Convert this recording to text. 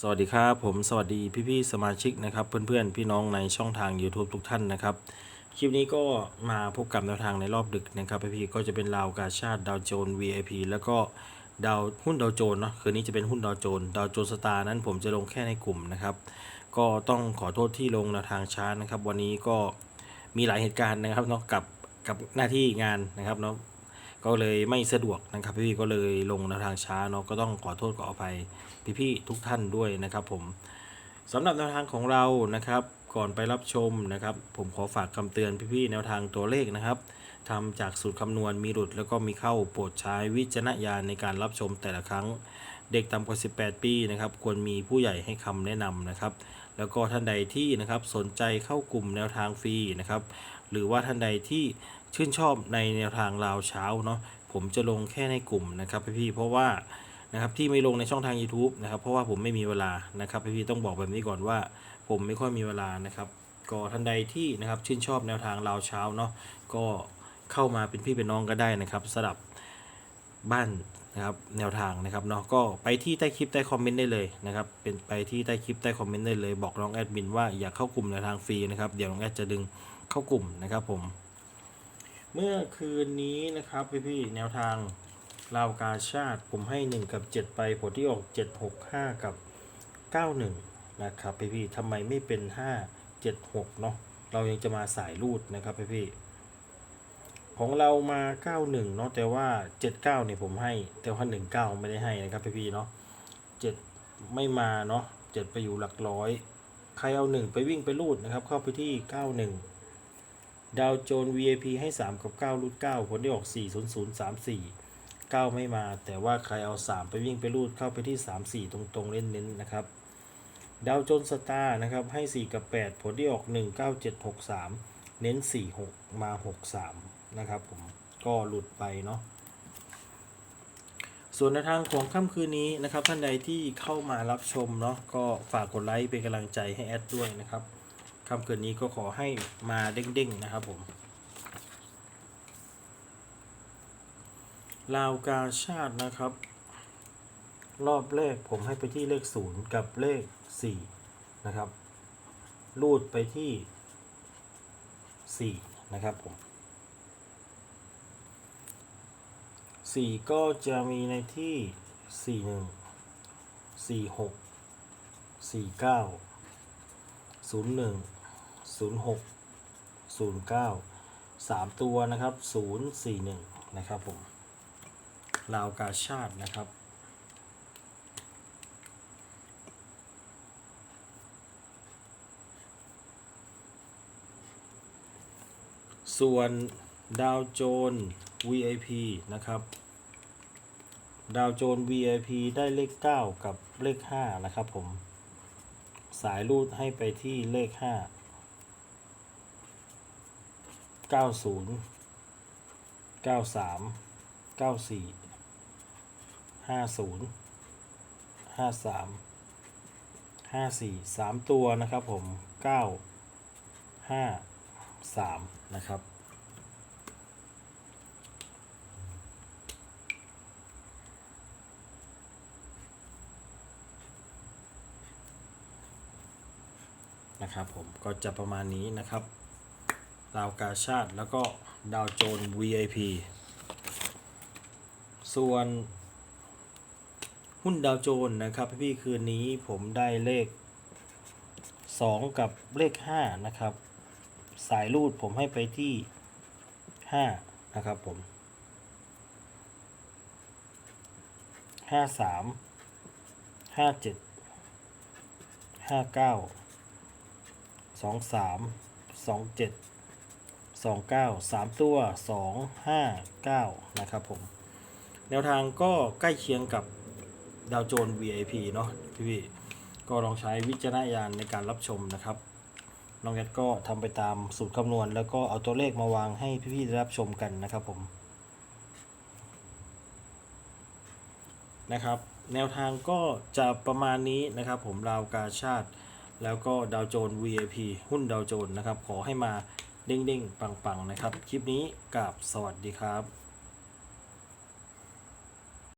สวัสดีครับผมสวัสดีพี่ๆสมาชิกนะครับ เพื่อนๆ พี่น้องในช่องทาง YouTube ทุกท่านนะครับ คลิปนี้ก็มาพบกับแนวทางในรอบดึกนะครับพี่ๆก็จะเป็นราวกาชาติดาวโจน VIP แล้วก็ดาวหุ้นดาวโจนเนาะคืนนี้จะเป็นหุ้นดาวโจน ดาวโจนสตาร์นั้นผมจะลงแค่ในกลุ่มนะครับ ก็ต้องขอโทษที่ลงแนวทางช้านะครับ วันนี้ก็มีหลายเหตุการณ์นะครับเนาะกับกับหน้าที่งานนะครับเนาะ ก็เลยไม่สะดวกนะครับพี่ๆก็เลยลงแนวทางช้าเนาะก็ต้องขอโทษขออภัยพี่ๆทุกท่านด้วยนะครับผมสำหรับแนวทางของเรานะครับ ก่อนไปรับชมนะครับ ผมขอฝากคำเตือนพี่ๆแนวทางตัวเลขนะครับทำจากสูตรคำนวณมีหลุดแล้วก็มีเข้าโปรดใช้วิจารณญาณในการรับชมแต่ละครั้งเด็กต่ำกว่า 18 ปีนะครับ ควรมีผู้ใหญ่ให้คำแนะนำนะครับ แล้วก็ท่านใดที่นะครับสนใจเข้ากลุ่มแนวทางฟรีนะครับ หรือว่าท่านใดที่ ชื่นชอบในแนวทางราวเช้าเนาะผมจะลงแค่ในกลุ่มนะครับพี่ๆเพราะว่านะครับที่ไม่ลงในช่องทาง YouTube นะครับ เพราะว่าผมไม่มีเวลานะครับพี่ๆต้องบอกแบบนี้ก่อนว่า ผมไม่ค่อยมีเวลานะครับก็ท่านใดที่นะครับชื่นชอบแนวทางราวเช้าเนาะก็เข้ามาเป็นพี่เป็นน้องก็ได้นะครับสำหรับบ้านนะครับแนวทางนะครับเนาะก็ไปที่ใต้คลิปใต้คอมเมนต์ได้เลยนะครับเป็นไปที่ใต้คลิปใต้คอมเมนต์ได้เลย บอกน้องแอดมินว่าอยากเข้ากลุ่มแนวทางฟรีนะครับเดี๋ยวน้องแอดจะดึงเข้ากลุ่มนะครับผม เมื่อคืนนี้นะครับพี่ๆแนวทางราวกาชาติผมให้ 1 กับ 7 ไปผลที่ออก 7 6 5 กับ 91 นะครับพี่ๆทำไมไม่เป็น 5 7 6 เนาะเรายังจะมาสายรูดนะครับพี่ๆของเรามา 91 เนาะแต่ว่า 79เนี่ยผมให้ แต่ว่า 19 ไม่ได้ให้นะครับพี่ๆเนาะ7 ไม่มาเนาะ7 ไปอยู่หลักร้อย ใครเอา 1 ไปวิ่งไปรูดนะครับ เข้าไปที่ 91 ดาวโจน VIP ให้ 3 กับ9รูด9ผลได้ออก 40034 9 ไม่มา แต่ว่าใครเอา 3 ไปวิ่งไปรูดเข้าไปที่ 34 ตรงๆ เล่น้นๆนนะครับ ดาวโจนสตาร์นะครับ ให้ 4 กับ 8 ผลที่ออก 19763 เน้น 46 มา 63 นะครับผม ก็หลุดไปเนาะ ส่วนในทางของค่ำคืนนี้นะครับ ท่านใดที่เข้ามารับชมเนาะ ก็ฝากกดไลค์เป็นกำลังใจให้แอดด้วยนะครับ ค่ำคืนนี้ก็ขอให้มาเด้งๆนะครับผมลาวกาชาตินะครับ รอบแรกผมให้ไปที่เลข 0 กับเลข 4 นะครับ รูดไปที่ 4 นะครับผมสี่ก็จะมีในที่สี่หนึ่ง สี่หกสี่เก้าศูนย์หกศูนย์เก้าสามตัวนะครับศูนย์สี่หนึ่งนะครับผมลาวกาชาตินะครับส่วนดาวโจน VIP นะครับ ดาวโจน VIP ได้เลข 9 กับเลข 5 นะครับผม สายรูดให้ไปที่เลข 5 90 93 94 50 53 54 3ตัวนะครับผม9 5 3นะครับนะครับผมก็จะประมาณนี้นะครับ ดาวกาชาติแล้วก็ดาวโจน VIP ส่วนหุ้นดาวโจนนะครับพี่คืนนี้ผมได้เลข 2 กับเลข 5 นะครับ สายรูดผมให้ไปที่ 5 นะครับผม 53 57 59สอ งสามสองเก้าสามตัวสองห้าเก้านะครับผม แนวทางก็ใกล้เคียงกับดาวโจน VIP เนาะพี่ๆก็ลองใช้วิจารณญาณในการรับชมนะครับ น้องแอดก็ทำไปตามสูตรคำนวณ แล้วก็เอาตัวเลขมาวางให้พี่ๆได้รับชมกันนะครับผมนะครับ แนวทางก็จะประมาณนี้นะครับผมราวกาชาติ แล้วก็ดาวโจน VIP หุ้นดาวโจนนะครับ ขอให้มา เด้งๆ ปัง ๆ นะครับ คลิปนี้กับสวัสดีครับ